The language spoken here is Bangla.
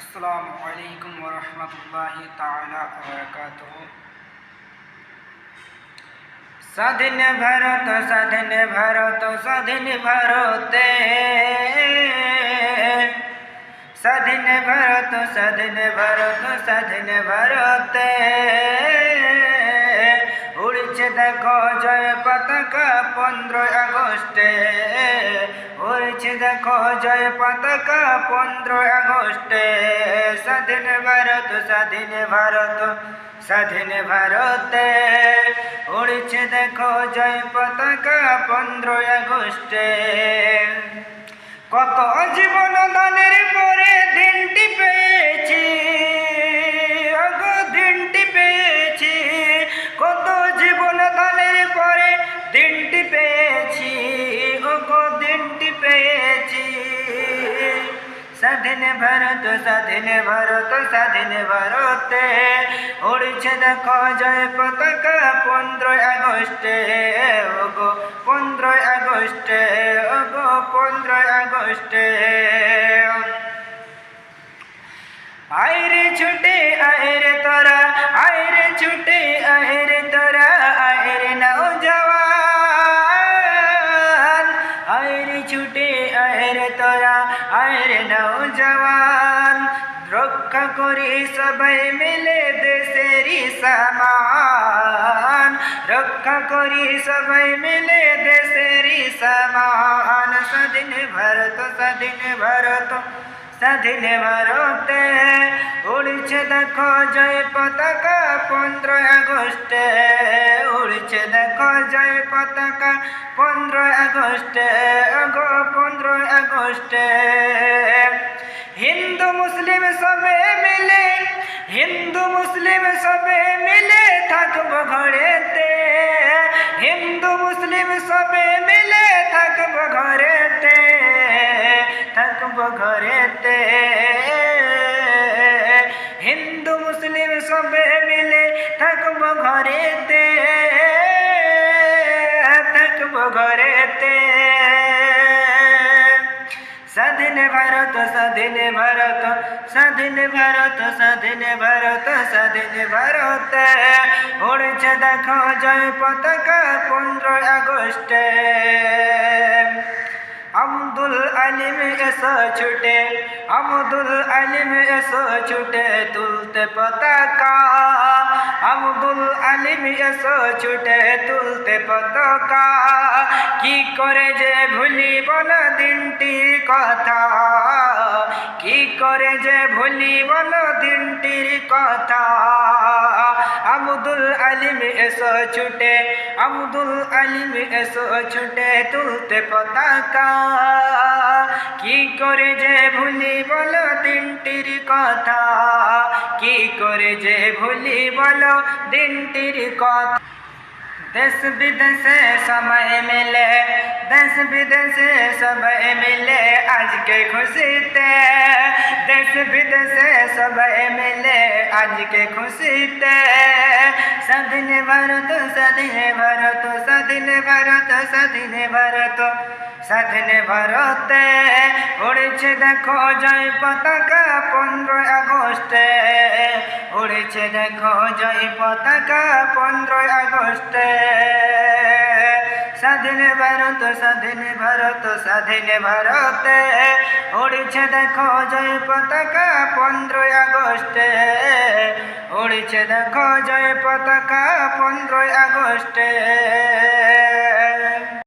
আসসালামু আলাইকুম ওরহমতুল্লাহি ওয়া স্বাধীন ভারত স্বাধীন ভারত স্বাধীন ভারতে। স্বাধীন ভারত স্বাধীন ভারত স্বাধীন ভারতে। উড়ছে দেখো জয় পতাকা পনেরোই আগস্টে উড়ছে দেখো জয় পতাকা পনেরোই আগস্টে। স্বাধীন ভারত স্বাধীন ভারত, স্বাধীন ভারতে উড়ছে দেখো জয় পতাকা পনেরোই আগস্টে। কত জীবন দানের পরে দিনটি পেয়েছি। স্বাধীন ভারত স্বাধীন ভারত স্বাধীন ভারতে উড়ছে দেখো জয় পতাকা পনেরোই আগস্টে ওগো পনেরোই আগস্টে ওগো পনেরোই আগস্টে আইরে ছুটে আইরে তোরা আইরে ছুটে আইরে তোরা আইরে আইরে ছুটে আইরে তোরা আইরে নাও জওয়ান রক্ষা করি সবাই মিলে দেশেরই সামান। রক্ষা করি সবাই মিলে দেশেরই সামান। স্বাধীন ভারত স্বাধীন ভারত, স্বাধীন ভারতে। উড়ছে দেখো জয় পতাকা পনেরোই আগস্টে। উড়ছে দেখো জয় পতাকা, পনেরোই আগস্টে গো পনেরোই আগস্টে। হিন্দু মুসলিম সবে মিলে, হিন্দু মুসলিম সবে মিলে থাকব ঘরেতে। হিন্দু মুসলিম সবে মিলে থাকব ঘরেতে থাকব ঘরেতে। হিন্দু মুসলিম সবে মিলে থাকব ঘরেতে। ঘরেতে স্বাধীন ভারত স্বাধীন ভারত স্বাধীন ভারত স্বাধীন ভারত স্বাধীন ভারত উড়ছে দেখো জয় পতাকা পনেরোই আগস্টে আব্দুল আলিম এসো ছুটে আব্দুল আলিম এসো ছুটে তুলতে পতাকা আব্দুল আলিম এসো, ছুটে তুলতে পতাকা। কি করে যে ভুলি বল দিনটির কথা? কি করে যে ভুলি বল দিনটির কথা? আব্দুল আলিম এসো ছুটে, আব্দুল আলিম এসো ছুটে তুলতে পতাকা। কি করে যে ভুলি বল দিনটির কথা, কি করে যে ভুলি বলো দিনটির কথা। দেশ বিদেশে সময় মিলে দেশ বিদেশে সবাই মিলে আজকে খুশিতে দেশ বিদেশে সবাই মিলে আজকে খুশিতে স্বাধীন ভারত স্বাধীন ভারত স্বাধীন ভারত স্বাধীন ভারত স্বাধীন ভারতে উড়েছে দেখো জয় পতাকা পনেরোই আগস্টে উড়েছে দেখো জয় পতাকা পনেরোই আগস্টে স্বাধীন ভারত স্বাধীন ভারত, স্বাধীন ভারতে। উড়িছে দেখো জয় পতাকা পনেরোই আগস্টে। উড়িছে দেখো জয় পতাকা পনেরোই আগস্টে।